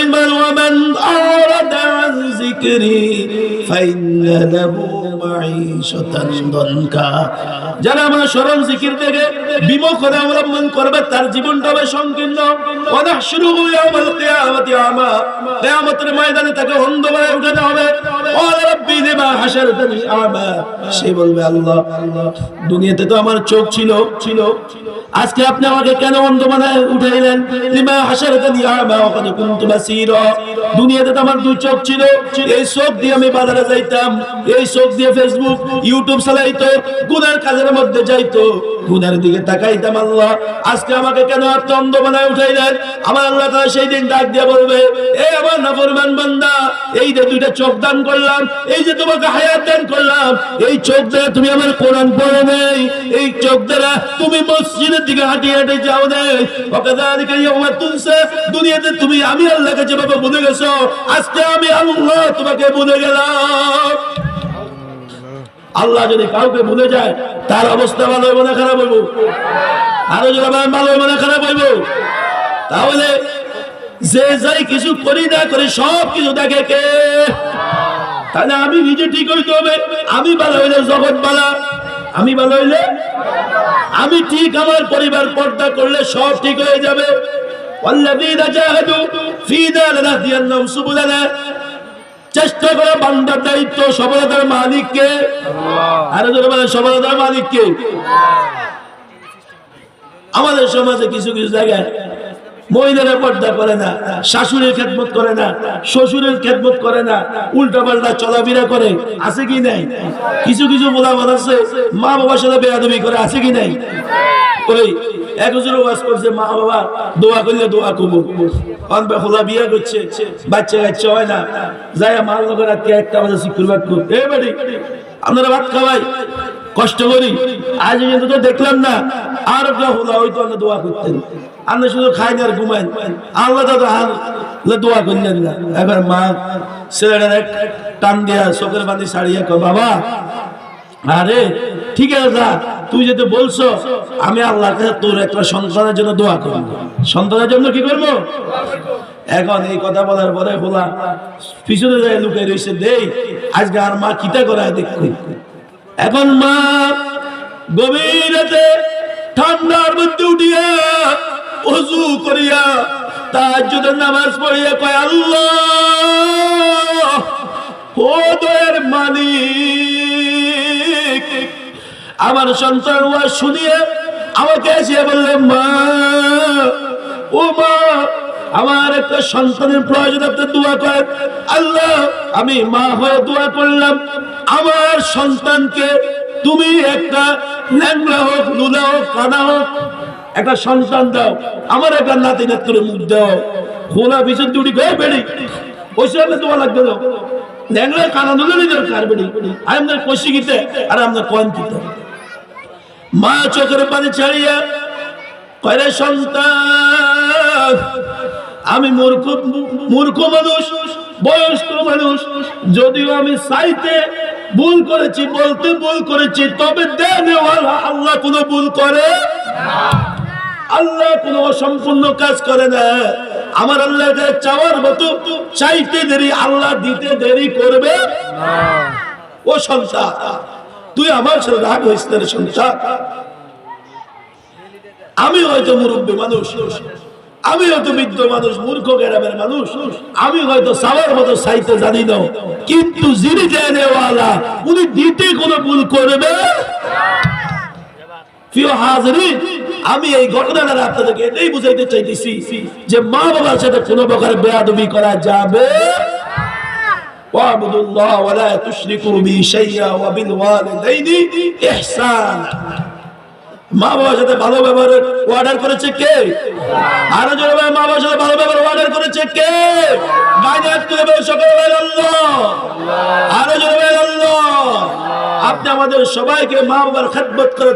ومن أعرض عن ذكري. فإن له معيشة ضنكا যারা আমার স্মরণ জিকির থেকে বিমুখ হয়ে অবলম্বন করবে তার জীবনটা হবে সংকীর্ণ ওয়ানাহশুরুহু ইয়াওমাল কিয়ামাতি আমা কিয়ামতের ময়দানে তাকে অন্ধ হয়ে উঠাতে হবে ওয়া রাব্বি লিমা হাশারতানি আমা সে বলবে আল্লাহ দুনিয়াতে তো আমার চোখ ছিল ছিল আজকে আপনি আমাকে কেন অন্ধ বানায় উঠাইলেন লিমা হাশারতানি আমা ওয়া কাদ কুনতু বাসীরা দুনিয়াতে তো আমার দুই চোখ ছিল এই চোখ দিয়ে আমি বাজারে যাইতাম। এই চোখ দিয়ে ফেসবুক ইউটিউব চালাইতো, গুনার কাজের মধ্যে যাইতো। গুনার দিকে তাকাইতাম আল্লাহ। আজকে আমাকে কেন আপনি অন্ধ বানায় উঠাইলেন আমার আল্লাহ তাআলা সেই দিন ডাক দিয়ে বলবে এই আমার নাফরমান বান্দা, এই যে দুইটা চোখ দান করলাম, এই যে তোমাকে হায়াত দান করলাম, এই চোখ দ্বারা তুমি আমার কোরআন পড়ো নেই। এই চোখ দ্বারা তুমি মসজিদের দিকে হাঁটি হাঁটে যাও নেই। ওকাদালিকা ইয়াউমা তুনসা, দুনিয়াতে তুমি আমি আল্লাহকে যেভাবে ভুলে গেছো, আজকে আমি আল্লাহ তোমাকে ভুলে গেলাম। আল্লাহ যদি কাউকে ভুলে যায় তার অবস্থা ভালো হইব না খারাপ হইব আরো যদি আমার ভালো হইব না খারাপ হইব তাহলে যে যাই কিছু করি না করি সব কিছু দেখে কে তাহলে আমি নিজে ঠিক হইতে হবে আমি ভালো হইলে জগৎ বালা আমি ভালো হইলে আমি ঠিক আমার পরিবার পর্দা করলে সব ঠিক হয়ে যাবে والذين جاهدوا فينا لنهدينهم سبلنا চেষ্টা করে বান্দার দায়িত্ব সফলতার মালিককে। আরও ধরে বলেন সফলতার মালিককে। আমাদের সমাজে কিছু কিছু জায়গায় মহিলারা পর্দা করে না, শাশুড়ির খেদমত করে না, শ্বশুরের খেদমত করে না উল্টা পাল্টা চলাফেরা করে, আছে কি নাই? কিছু কিছু বলা আছে মা বাবার সাথে বেয়াদবি করে, আছে কি নাই? ওই ওয়াজ করছে মা বাবা দোয়া করলে দোয়া করছে, বাচ্চা হয় না একটা বাজে আপনারা ভাত খাওয়াই? কষ্ট করি। আজ কিন্তু তো দেখলাম না। আর বেখলা হয়তো আমরা দোয়া করতেন। আমরা শুধু খাই আর ঘুমাই আল্লাহ তো আর দোয়া করলেন না। এবার মা ছেলেটার এক টান দিয়া চোখের বান্ধি ছাড়িয়ে কো বাবা, আরে, ঠিক আছে তুই যেতে বলছো, আমি আল্লাহর কাছে তোর একটা সন্তানের জন্য দোয়া করব। সন্তানের জন্য কি করব? এখন এই কথা বলার পরে বলা পিছনে যায় লুকে রয়েছে দেই, আজকে আর মা কিতা করায় দেখুন এখন মা গভীর রাতে ঠান্ডার মধ্যে উঠিয়া অজু করিয়া তার তাহাজ্জুদের নামাজ পড়িয়া কয়, আল্লাহ, ও দয়ের আমার সন্তান ওয়া শুনিয়ে আমাকে এসে বললেন, মা, ও মা, আমার একটা সন্তানের প্রয়োজন, আপনি দোয়া করেন। আল্লাহ, আমি মা হয়ে দোয়া করলাম। আমার সন্তানকে তুমি একটা ল্যাংড়া হোক, লুলা হোক, কানা হোক, একটা সন্তান দাও। আমার একটা নাতি নাত্রে মুখ দাও। খোলা পিছন দুটি গয়ে বেড়ি। ওই তোমার লাগবে দাও ল্যাংড়া কানা দুলেরই দরকার বেড়ি? আর আপনার কষি আর আপনার কয়েন কিতে মা চোখের পানি ছাড়িয়া কয়রে সন্তান, আমি মূর্খ মূর্খ মানুষ, বয়স্ক মানুষ, যদিও আমি চাইতে ভুল করেছি, বলতে ভুল করেছি, তবে দেনেওয়ালা আল্লাহ কোনো ভুল করে? আল্লাহ কোনো অসম্পূর্ণ কাজ করে না। আমার আল্লাহ চাওয়ার মতো, চাইতে দেরি আল্লাহ দিতে দেরি করবে ও সংসার তুই আমার সাথে রাগ হয়েছিস সংসার আমি হয়তো মুরব্বী মানুষ। আমিও তো বৃদ্ধ মানুষ, মূর্খ, গ্রামের মানুষ। আমি হয়তো সবার মতো সাইতে জানি না। কিন্তু যিনি জেনেওয়ালা, উনি দিতে কোনো ভুল করবে? আমি এই ঘটনাটা আপনাদেরকে বুঝাইতে যে মা কোনো করা যাবে? শাইয়া বিল মা বাবার সাথে ভালো ব্যবহারের অর্ডার করেছে কে? আরও জোরে মা বাবার সাথে ভালো ব্যবহার অর্ডার করেছে কে? হাত তুলে বলে, সকলে আরও জোরে আপনি আমাদের সবাইকে মা বাবার খেদমত করে